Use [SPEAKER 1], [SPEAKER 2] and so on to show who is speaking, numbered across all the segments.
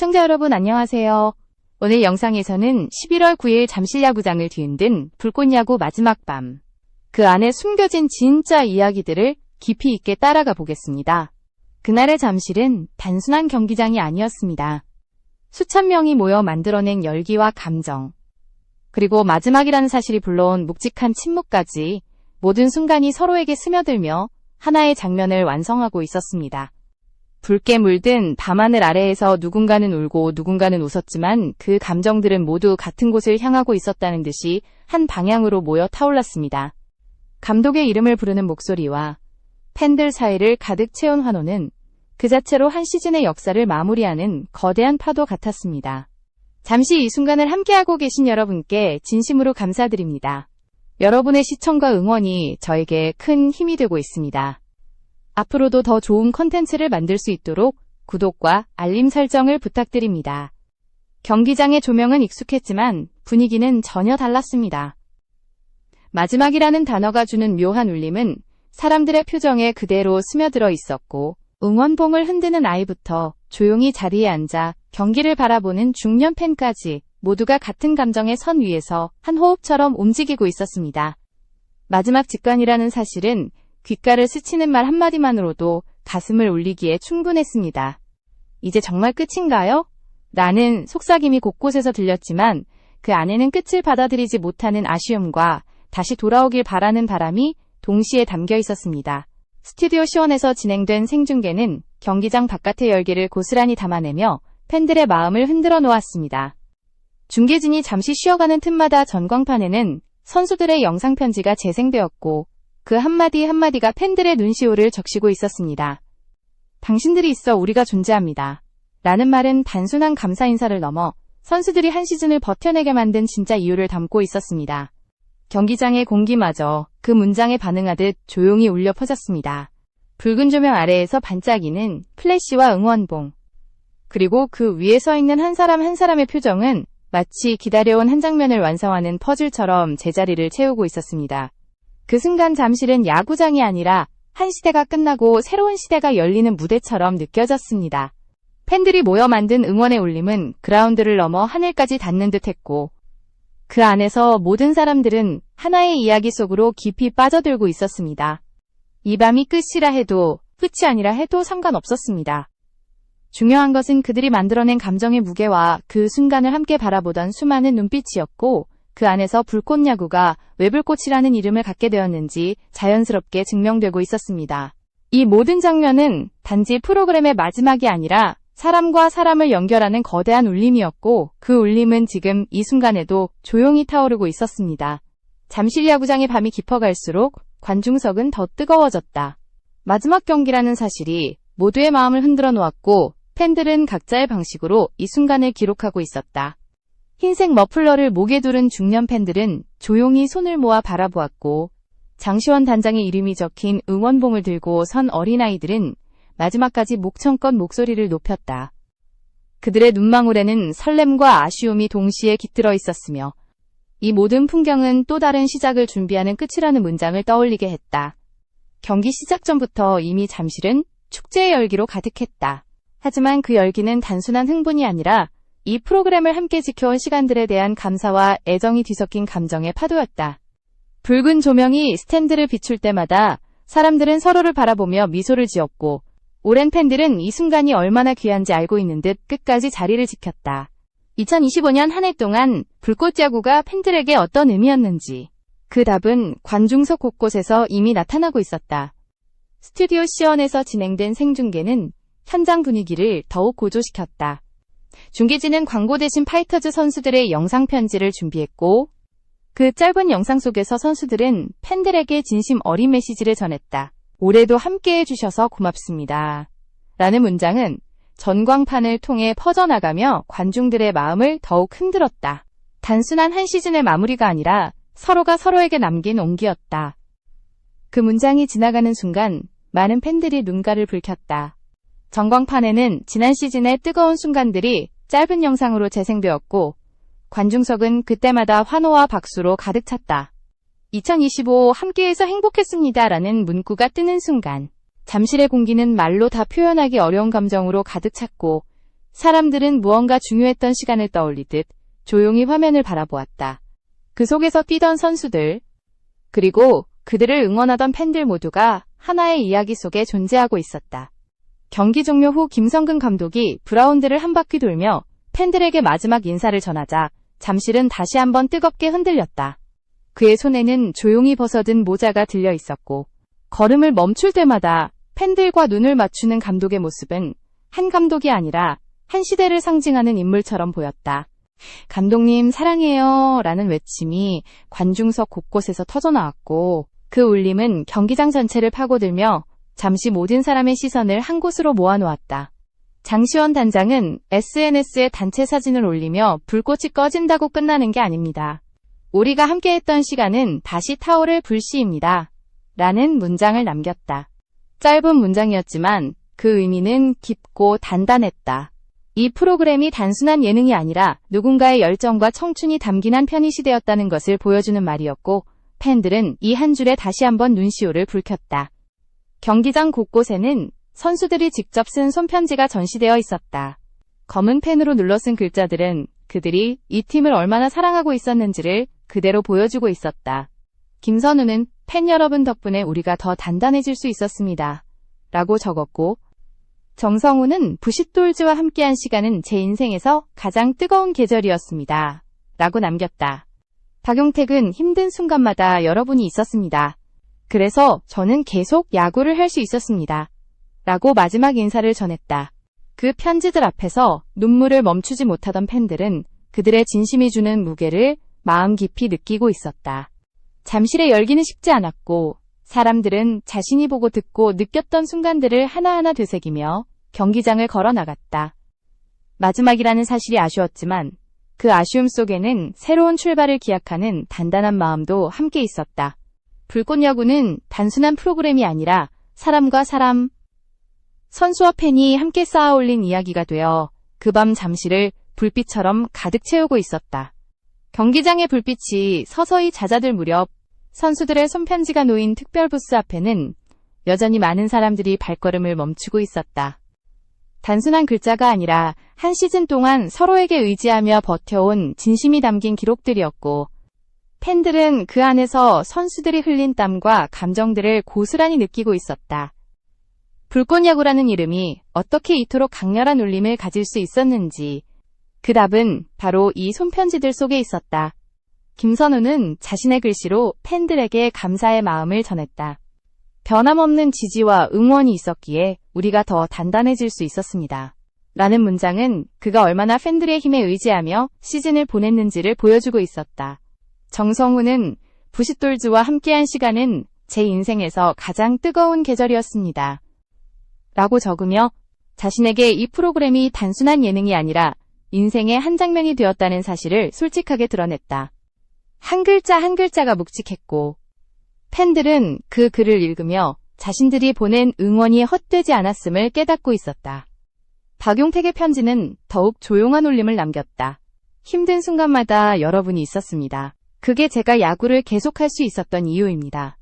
[SPEAKER 1] 시청자 여러분 안녕하세요. 오늘 영상에서는 11월 9일 잠실 야구장을 뒤흔든 불꽃야구 마지막 밤. 그 안에 숨겨진 진짜 이야기들을 깊이 있게 따라가 보겠습니다. 그날의 잠실은 단순한 경기장이 아니었습니다. 수천 명이 모여 만들어낸 열기와 감정. 그리고 마지막이라는 사실이 불러온 묵직한 침묵까지 모든 순간이 서로에게 스며들며 하나의 장면을 완성하고 있었습니다. 붉게 물든 밤하늘 아래에서 누군가는 울고 누군가는 웃었지만 그 감정들은 모두 같은 곳을 향하고 있었다는 듯이 한 방향으로 모여 타올랐습니다. 감독의 이름을 부르는 목소리와 팬들 사이를 가득 채운 환호는 그 자체로 한 시즌의 역사를 마무리하는 거대한 파도 같았습니다. 잠시 이 순간을 함께하고 계신 여러분께 진심으로 감사드립니다. 여러분의 시청과 응원이 저에게 큰 힘이 되고 있습니다. 앞으로도 더 좋은 컨텐츠를 만들 수 있도록 구독과 알림 설정을 부탁드립니다. 경기장의 조명은 익숙했지만 분위기는 전혀 달랐습니다. 마지막이라는 단어가 주는 묘한 울림은 사람들의 표정에 그대로 스며들어 있었고 응원봉을 흔드는 아이부터 조용히 자리에 앉아 경기를 바라보는 중년 팬까지 모두가 같은 감정의 선 위에서 한 호흡처럼 움직이고 있었습니다. 마지막 직관이라는 사실은 귓가를 스치는 말 한마디만으로도 가슴을 울리기에 충분했습니다. 이제 정말 끝인가요? 나는 속삭임이 곳곳에서 들렸지만 그 안에는 끝을 받아들이지 못하는 아쉬움과 다시 돌아오길 바라는 바람이 동시에 담겨 있었습니다. 스튜디오 시원에서 진행된 생중계는 경기장 바깥의 열기를 고스란히 담아내며 팬들의 마음을 흔들어 놓았습니다. 중계진이 잠시 쉬어가는 틈마다 전광판에는 선수들의 영상 편지가 재생되었고 그 한마디 한마디가 팬들의 눈시울을 적시고 있었습니다. 당신들이 있어 우리가 존재합니다. 라는 말은 단순한 감사 인사를 넘어 선수들이 한 시즌을 버텨내게 만든 진짜 이유를 담고 있었습니다. 경기장의 공기마저 그 문장에 반응하듯 조용히 울려 퍼졌습니다. 붉은 조명 아래에서 반짝이는 플래시와 응원봉. 그리고 그 위에 서 있는 한 사람 한 사람의 표정은 마치 기다려온 한 장면을 완성하는 퍼즐처럼 제자리를 채우고 있었습니다. 그 순간 잠실은 야구장이 아니라 한 시대가 끝나고 새로운 시대가 열리는 무대처럼 느껴졌습니다. 팬들이 모여 만든 응원의 울림은 그라운드를 넘어 하늘까지 닿는 듯 했고, 그 안에서 모든 사람들은 하나의 이야기 속으로 깊이 빠져들고 있었습니다. 이 밤이 끝이라 해도, 끝이 아니라 해도 상관없었습니다. 중요한 것은 그들이 만들어낸 감정의 무게와 그 순간을 함께 바라보던 수많은 눈빛이었고, 그 안에서 불꽃 야구가 왜 불꽃이라는 이름을 갖게 되었는지 자연스럽게 증명되고 있었습니다. 이 모든 장면은 단지 프로그램의 마지막이 아니라 사람과 사람을 연결하는 거대한 울림이었고 그 울림은 지금 이 순간에도 조용히 타오르고 있었습니다. 잠실 야구장의 밤이 깊어갈수록 관중석은 더 뜨거워졌다. 마지막 경기라는 사실이 모두의 마음을 흔들어 놓았고 팬들은 각자의 방식으로 이 순간을 기록하고 있었다. 흰색 머플러를 목에 두른 중년 팬들은 조용히 손을 모아 바라보았고 장시원 단장의 이름이 적힌 응원봉을 들고 선 어린아이들은 마지막까지 목청껏 목소리를 높였다. 그들의 눈망울에는 설렘과 아쉬움이 동시에 깃들어 있었으며 이 모든 풍경은 또 다른 시작을 준비하는 끝이라는 문장을 떠올리게 했다. 경기 시작 전부터 이미 잠실은 축제의 열기로 가득했다. 하지만 그 열기는 단순한 흥분이 아니라 이 프로그램을 함께 지켜온 시간들에 대한 감사와 애정이 뒤섞인 감정의 파도였다. 붉은 조명이 스탠드를 비출 때마다 사람들은 서로를 바라보며 미소를 지었고 오랜 팬들은 이 순간이 얼마나 귀한지 알고 있는 듯 끝까지 자리를 지켰다. 2025년 한 해 동안 불꽃 야구가 팬들에게 어떤 의미였는지 그 답은 관중석 곳곳에서 이미 나타나고 있었다. 스튜디오 시연에서 진행된 생중계는 현장 분위기를 더욱 고조시켰다. 중계진은 광고 대신 파이터즈 선수들의 영상 편지를 준비했고 그 짧은 영상 속에서 선수들은 팬들에게 진심 어린 메시지를 전했다. 올해도 함께 해 주셔서 고맙습니다. 라는 문장은 전광판을 통해 퍼져나가며 관중들의 마음을 더욱 흔들었다. 단순한 한 시즌의 마무리가 아니라 서로가 서로에게 남긴 온기였다. 그 문장이 지나가는 순간 많은 팬들이 눈가를 붉혔다. 전광판에는 지난 시즌의 뜨거운 순간들이 짧은 영상으로 재생되었고 관중석은 그때마다 환호와 박수로 가득 찼다. 2025 함께해서 행복했습니다. 라는 문구가 뜨는 순간 잠실의 공기는 말로 다 표현하기 어려운 감정으로 가득 찼고 사람들은 무언가 중요했던 시간을 떠올리듯 조용히 화면을 바라보았다. 그 속에서 뛰던 선수들, 그리고 그들을 응원하던 팬들 모두가 하나의 이야기 속에 존재하고 있었다. 경기 종료 후 김성근 감독이 브라운드를 한 바퀴 돌며 팬들에게 마지막 인사를 전하자 잠실은 다시 한번 뜨겁게 흔들렸다. 그의 손에는 조용히 벗어든 모자가 들려 있었고 걸음을 멈출 때마다 팬들과 눈을 맞추는 감독의 모습은 한 감독이 아니라 한 시대를 상징하는 인물처럼 보였다. 감독님 사랑해요 라는 외침이 관중석 곳곳에서 터져나왔고 그 울림은 경기장 전체를 파고들며 잠시 모든 사람의 시선을 한 곳으로 모아놓았다. 장시원 단장은 SNS에 단체 사진을 올리며 불꽃이 꺼진다고 끝나는 게 아닙니다. 우리가 함께했던 시간은 다시 타오를 불씨입니다. 라는 문장을 남겼다. 짧은 문장이었지만 그 의미는 깊고 단단했다. 이 프로그램이 단순한 예능이 아니라 누군가의 열정과 청춘이 담긴 한 편이 시대였다는 것을 보여주는 말이었고 팬들은 이 한 줄에 다시 한번 눈시울을 붉혔다. 경기장 곳곳에는 선수들이 직접 쓴 손편지가 전시되어 있었다. 검은 펜으로 눌러 쓴 글자들은 그들이 이 팀을 얼마나 사랑하고 있었는지를 그대로 보여주고 있었다. 김선우는 팬 여러분 덕분에 우리가 더 단단해질 수 있었습니다. 라고 적었고, 정성우는 부싯돌즈와 함께한 시간은 제 인생에서 가장 뜨거운 계절이었습니다. 라고 남겼다. 박용택은 힘든 순간마다 여러분이 있었습니다. 그래서 저는 계속 야구를 할 수 있었습니다. 라고 마지막 인사를 전했다. 그 편지들 앞에서 눈물을 멈추지 못하던 팬들은 그들의 진심이 주는 무게를 마음 깊이 느끼고 있었다. 잠실의 열기는 식지 않았고 사람들은 자신이 보고 듣고 느꼈던 순간들을 하나하나 되새기며 경기장을 걸어 나갔다. 마지막이라는 사실이 아쉬웠지만 그 아쉬움 속에는 새로운 출발을 기약하는 단단한 마음도 함께 있었다. 불꽃 야구는 단순한 프로그램이 아니라 사람과 사람, 선수와 팬이 함께 쌓아 올린 이야기가 되어 그 밤 잠시를 불빛처럼 가득 채우고 있었다. 경기장의 불빛이 서서히 잦아들 무렵 선수들의 손편지가 놓인 특별 부스 앞에는 여전히 많은 사람들이 발걸음을 멈추고 있었다. 단순한 글자가 아니라 한 시즌 동안 서로에게 의지하며 버텨온 진심이 담긴 기록들이었고 팬들은 그 안에서 선수들이 흘린 땀과 감정들을 고스란히 느끼고 있었다. 불꽃야구라는 이름이 어떻게 이토록 강렬한 울림을 가질 수 있었는지 그 답은 바로 이 손편지들 속에 있었다. 김선우는 자신의 글씨로 팬들에게 감사의 마음을 전했다. 변함없는 지지와 응원이 있었기에 우리가 더 단단해질 수 있었습니다. 라는 문장은 그가 얼마나 팬들의 힘에 의지하며 시즌을 보냈는지를 보여주고 있었다. 정성우는 부싯돌즈와 함께한 시간은 제 인생에서 가장 뜨거운 계절이었습니다. 라고 적으며 자신에게 이 프로그램이 단순한 예능이 아니라 인생의 한 장면이 되었다는 사실을 솔직하게 드러냈다. 한 글자 한 글자가 묵직했고 팬들은 그 글을 읽으며 자신들이 보낸 응원이 헛되지 않았음을 깨닫고 있었다. 박용택의 편지는 더욱 조용한 울림을 남겼다. 힘든 순간마다 여러분이 있었습니다. 그게 제가 야구를 계속할 수 있었던 이유입니다.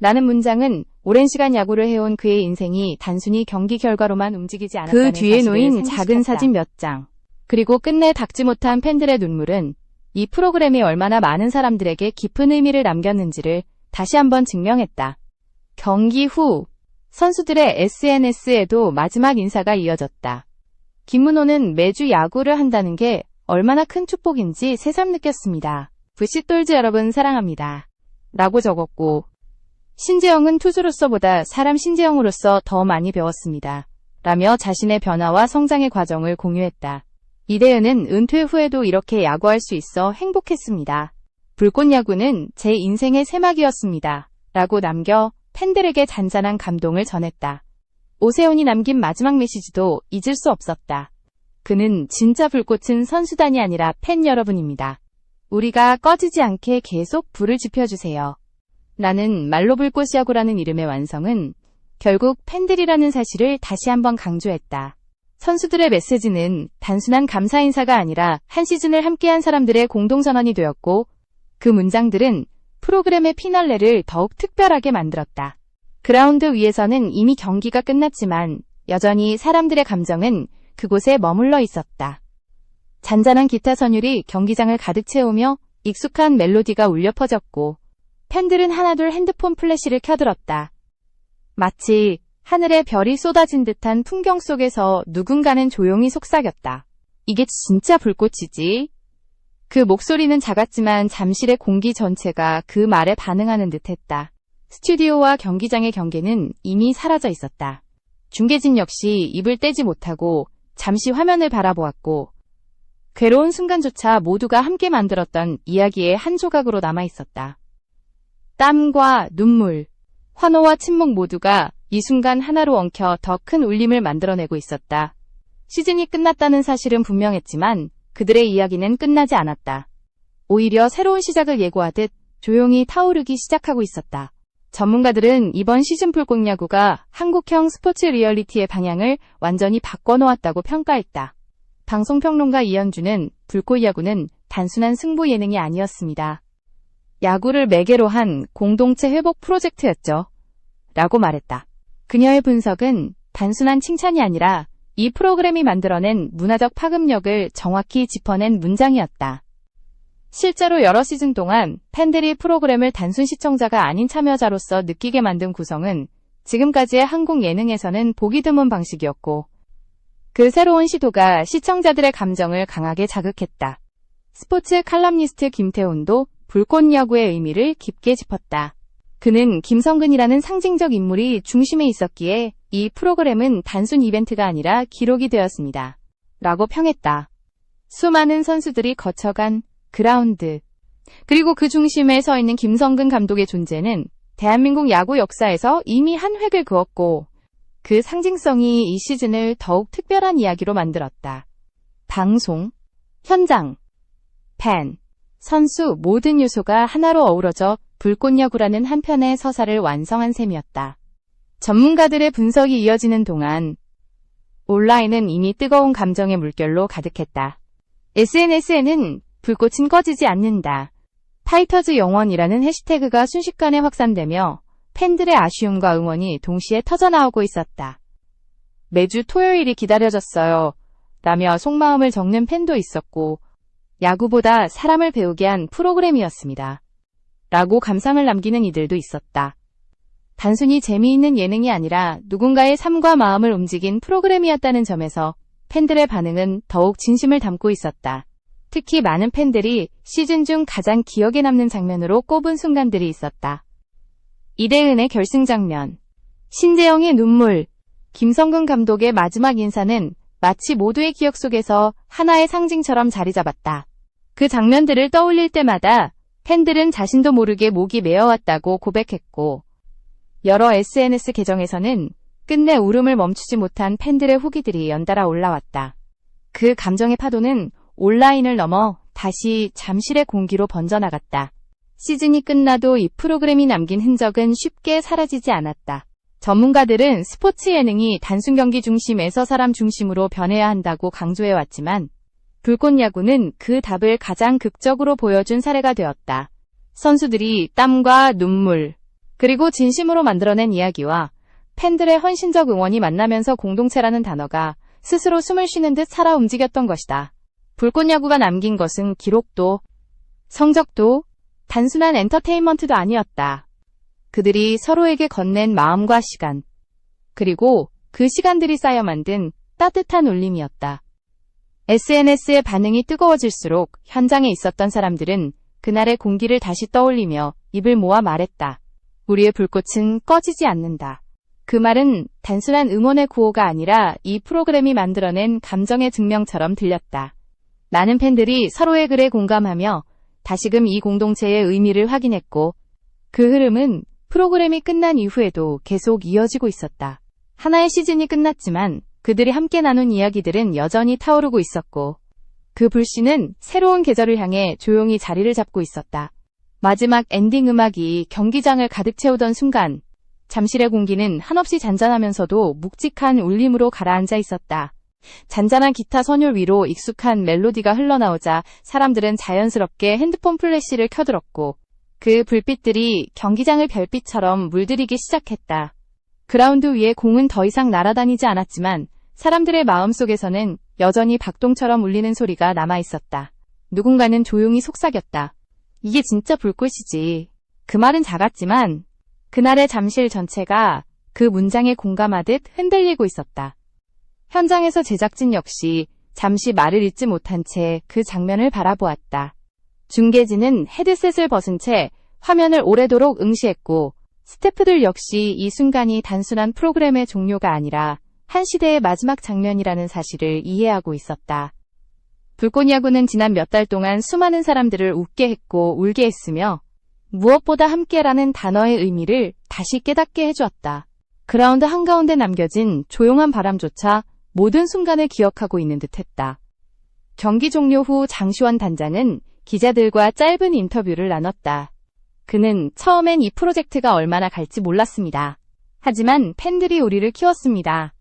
[SPEAKER 1] 라는 문장은 오랜 시간 야구를 해온 그의 인생이 단순히 경기 결과로만 움직이지 않았다는
[SPEAKER 2] 그 뒤에 놓인. 작은 사진
[SPEAKER 1] 몇 장. 그리고 끝내 닥지 못한 팬들의 눈물은 이 프로그램이 얼마나 많은 사람들에게 깊은 의미를 남겼는지를 다시 한번 증명했다. 경기 후 선수들의 SNS에도 마지막 인사가 이어졌다. 김문호는 매주 야구를 한다는 게 얼마나 큰 축복인지 새삼 느꼈습니다. 부시돌즈 여러분 사랑합니다. 라고 적었고 신재영은 투수로서보다 사람 신재영으로서 더 많이 배웠습니다. 라며 자신의 변화와 성장의 과정을 공유했다. 이대현은 은퇴 후에도 이렇게 야구할 수 있어 행복했습니다. 불꽃 야구는 제 인생의 새막이었습니다. 라고 남겨 팬들에게 잔잔한 감동을 전했다. 오세훈이 남긴 마지막 메시지도 잊을 수 없었다. 그는 진짜 불꽃은 선수단이 아니라 팬 여러분입니다. 우리가 꺼지지 않게 계속 불을 지펴주세요. 라는 말로 불꽃 야구라는 이름의 완성은 결국 팬들이라는 사실을 다시 한번 강조했다. 선수들의 메시지는 단순한 감사 인사가 아니라 한 시즌을 함께한 사람들의 공동선언이 되었고 그 문장들은 프로그램의 피날레를 더욱 특별하게 만들었다. 그라운드 위에서는 이미 경기가 끝났지만 여전히 사람들의 감정은 그곳에 머물러 있었다. 잔잔한 기타 선율이 경기장을 가득 채우며 익숙한 멜로디가 울려 퍼졌고 팬들은 하나둘 핸드폰 플래시를 켜들었다. 마치 하늘에 별이 쏟아진 듯한 풍경 속에서 누군가는 조용히 속삭였다. 이게 진짜 불꽃이지. 그 목소리는 작았지만 잠실의 공기 전체가 그 말에 반응하는 듯 했다. 스튜디오와 경기장의 경계는 이미 사라져 있었다. 중계진 역시 입을 떼지 못하고 잠시 화면을 바라보았고 괴로운 순간조차 모두가 함께 만들었던 이야기의 한 조각으로 남아 있었다. 땀과 눈물, 환호와 침묵 모두가 이 순간 하나로 엉켜 더 큰 울림을 만들어내고 있었다. 시즌이 끝났다는 사실은 분명했지만 그들의 이야기는 끝나지 않았다. 오히려 새로운 시작을 예고하듯 조용히 타오르기 시작하고 있었다. 전문가들은 이번 시즌 풀꽃 야구가 한국형 스포츠 리얼리티의 방향을 완전히 바꿔놓았다고 평가했다. 방송평론가 이현주는 불꽃 야구는 단순한 승부 예능이 아니었습니다. 야구를 매개로 한 공동체 회복 프로젝트였죠. 라고 말했다. 그녀의 분석은 단순한 칭찬이 아니라 이 프로그램이 만들어낸 문화적 파급력을 정확히 짚어낸 문장이었다. 실제로 여러 시즌 동안 팬들이 프로그램을 단순 시청자가 아닌 참여자로서 느끼게 만든 구성은 지금까지의 한국 예능에서는 보기 드문 방식이었고, 그 새로운 시도가 시청자들의 감정을 강하게 자극했다. 스포츠 칼럼니스트 김태훈도 불꽃 야구의 의미를 깊게 짚었다. 그는 김성근이라는 상징적 인물이 중심에 있었기에 이 프로그램은 단순 이벤트가 아니라 기록이 되었습니다. 라고 평했다. 수많은 선수들이 거쳐간 그라운드. 그리고 그 중심에 서 있는 김성근 감독의 존재는 대한민국 야구 역사에서 이미 한 획을 그었고 그 상징성이 이 시즌을 더욱 특별한 이야기로 만들었다. 방송, 현장, 팬, 선수 모든 요소가 하나로 어우러져 불꽃야구라는 한 편의 서사를 완성한 셈이었다. 전문가들의 분석이 이어지는 동안 온라인은 이미 뜨거운 감정의 물결로 가득했다. SNS에는 불꽃은 꺼지지 않는다. 파이터즈 영원이라는 해시태그가 순식간에 확산되며 팬들의 아쉬움과 응원이 동시에 터져나오고 있었다. 매주 토요일이 기다려졌어요. 라며 속마음을 적는 팬도 있었고, 야구보다 사람을 배우게 한 프로그램이었습니다. 라고 감상을 남기는 이들도 있었다. 단순히 재미있는 예능이 아니라 누군가의 삶과 마음을 움직인 프로그램이었다는 점에서 팬들의 반응은 더욱 진심을 담고 있었다. 특히 많은 팬들이 시즌 중 가장 기억에 남는 장면으로 꼽은 순간들이 있었다. 이대은의 결승 장면, 신재영의 눈물, 김성근 감독의 마지막 인사는 마치 모두의 기억 속에서 하나의 상징처럼 자리 잡았다. 그 장면들을 떠올릴 때마다 팬들은 자신도 모르게 목이 메어왔다고 고백했고, 여러 SNS 계정에서는 끝내 울음을 멈추지 못한 팬들의 후기들이 연달아 올라왔다. 그 감정의 파도는 온라인을 넘어 다시 잠실의 공기로 번져나갔다. 시즌이 끝나도 이 프로그램이 남긴 흔적은 쉽게 사라지지 않았다. 전문가들은 스포츠 예능이 단순 경기 중심에서 사람 중심으로 변해야 한다고 강조해왔지만 불꽃 야구는 그 답을 가장 극적으로 보여준 사례가 되었다. 선수들이 땀과 눈물, 그리고 진심으로 만들어낸 이야기와 팬들의 헌신적 응원이 만나면서 공동체라는 단어가 스스로 숨을 쉬는 듯 살아 움직였던 것이다. 불꽃 야구가 남긴 것은 기록도, 성적도, 단순한 엔터테인먼트도 아니었다. 그들이 서로에게 건넨 마음과 시간, 그리고 그 시간들이 쌓여 만든 따뜻한 울림이었다. SNS의 반응이 뜨거워질수록 현장에 있었던 사람들은 그날의 공기를 다시 떠올리며 입을 모아 말했다. 우리의 불꽃은 꺼지지 않는다. 그 말은 단순한 응원의 구호가 아니라 이 프로그램이 만들어낸 감정의 증명처럼 들렸다. 많은 팬들이 서로의 글에 공감하며 다시금 이 공동체의 의미를 확인했고 그 흐름은 프로그램이 끝난 이후에도 계속 이어지고 있었다. 하나의 시즌이 끝났지만 그들이 함께 나눈 이야기들은 여전히 타오르고 있었고 그 불씨는 새로운 계절을 향해 조용히 자리를 잡고 있었다. 마지막 엔딩 음악이 경기장을 가득 채우던 순간 잠실의 공기는 한없이 잔잔하면서도 묵직한 울림으로 가라앉아 있었다. 잔잔한 기타 선율 위로 익숙한 멜로디가 흘러나오자 사람들은 자연스럽게 핸드폰 플래시를 켜들었고 그 불빛들이 경기장을 별빛처럼 물들이기 시작했다. 그라운드 위에 공은 더 이상 날아다니지 않았지만 사람들의 마음속에서는 여전히 박동처럼 울리는 소리가 남아 있었다. 누군가는 조용히 속삭였다. 이게 진짜 불꽃이지. 그 말은 작았지만 그날의 잠실 전체가 그 문장에 공감하듯 흔들리고 있었다. 현장에서 제작진 역시 잠시 말을 잇지 못한 채 그 장면을 바라보았다. 중계진은 헤드셋을 벗은 채 화면을 오래도록 응시했고 스태프들 역시 이 순간이 단순한 프로그램의 종료가 아니라 한 시대의 마지막 장면이라는 사실을 이해하고 있었다. 불꽃 야구는 지난 몇 달 동안 수많은 사람들을 웃게 했고 울게 했으며 무엇보다 함께라는 단어의 의미를 다시 깨닫게 해주었다. 그라운드 한가운데 남겨진 조용한 바람조차 모든 순간을 기억하고 있는 듯 했다. 경기 종료 후 장시환 단장은 기자들과 짧은 인터뷰를 나눴다. 그는 처음엔 이 프로젝트가 얼마나 갈지 몰랐습니다. 하지만 팬들이 우리를 키웠습니다.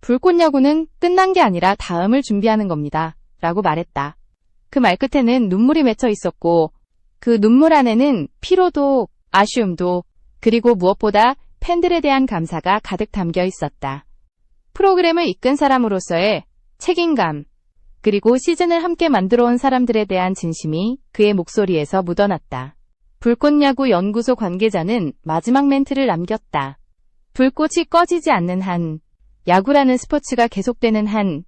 [SPEAKER 1] 불꽃 야구는 끝난 게 아니라 다음을 준비하는 겁니다. 라고 말했다. 그 말 끝에는 눈물이 맺혀 있었고 그 눈물 안에는 피로도 아쉬움도 그리고 무엇보다 팬들에 대한 감사가 가득 담겨 있었다. 프로그램을 이끈 사람으로서의 책임감, 그리고 시즌을 함께 만들어 온 사람들에 대한 진심이 그의 목소리에서 묻어났다. 불꽃야구 연구소 관계자는 마지막 멘트를 남겼다. 불꽃이 꺼지지 않는 한, 야구라는 스포츠가 계속되는 한,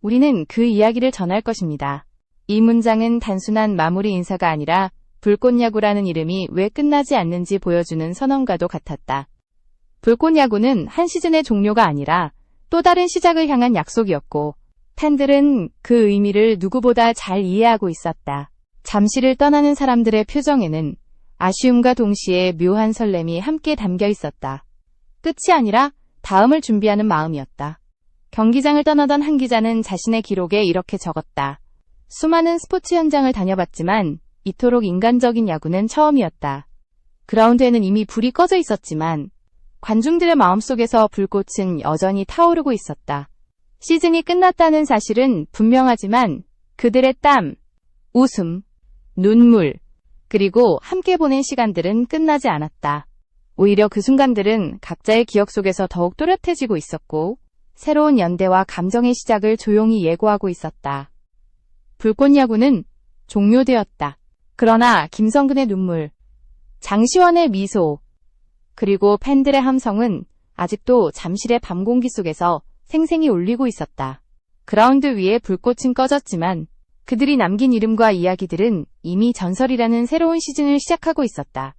[SPEAKER 1] 우리는 그 이야기를 전할 것입니다. 이 문장은 단순한 마무리 인사가 아니라 불꽃야구라는 이름이 왜 끝나지 않는지 보여주는 선언과도 같았다. 불꽃야구는 한 시즌의 종료가 아니라 또 다른 시작을 향한 약속이었고, 팬들은 그 의미를 누구보다 잘 이해하고 있었다. 잠시를 떠나는 사람들의 표정에는 아쉬움과 동시에 묘한 설렘이 함께 담겨 있었다. 끝이 아니라 다음을 준비하는 마음이었다. 경기장을 떠나던 한 기자는 자신의 기록에 이렇게 적었다. 수많은 스포츠 현장을 다녀봤지만 이토록 인간적인 야구는 처음이었다. 그라운드에는 이미 불이 꺼져 있었지만 관중들의 마음속에서 불꽃은 여전히 타오르고 있었다. 시즌이 끝났다는 사실은 분명하지만 그들의 땀, 웃음, 눈물, 그리고 함께 보낸 시간들은 끝나지 않았다. 오히려 그 순간들은 각자의 기억 속에서 더욱 또렷해지고 있었고, 새로운 연대와 감정의 시작을 조용히 예고하고 있었다. 불꽃 야구는 종료되었다. 그러나 김성근의 눈물, 장시원의 미소, 그리고 팬들의 함성은 아직도 잠실의 밤 공기 속에서 생생히 울리고 있었다. 그라운드 위에 불꽃은 꺼졌지만 그들이 남긴 이름과 이야기들은 이미 전설이라는 새로운 시즌을 시작하고 있었다.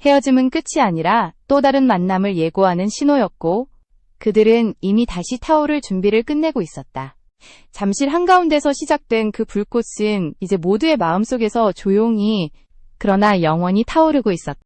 [SPEAKER 1] 헤어짐은 끝이 아니라 또 다른 만남을 예고하는 신호였고 그들은 이미 다시 타오를 준비를 끝내고 있었다. 잠실 한가운데서 시작된 그 불꽃은 이제 모두의 마음속에서 조용히 그러나 영원히 타오르고 있었다.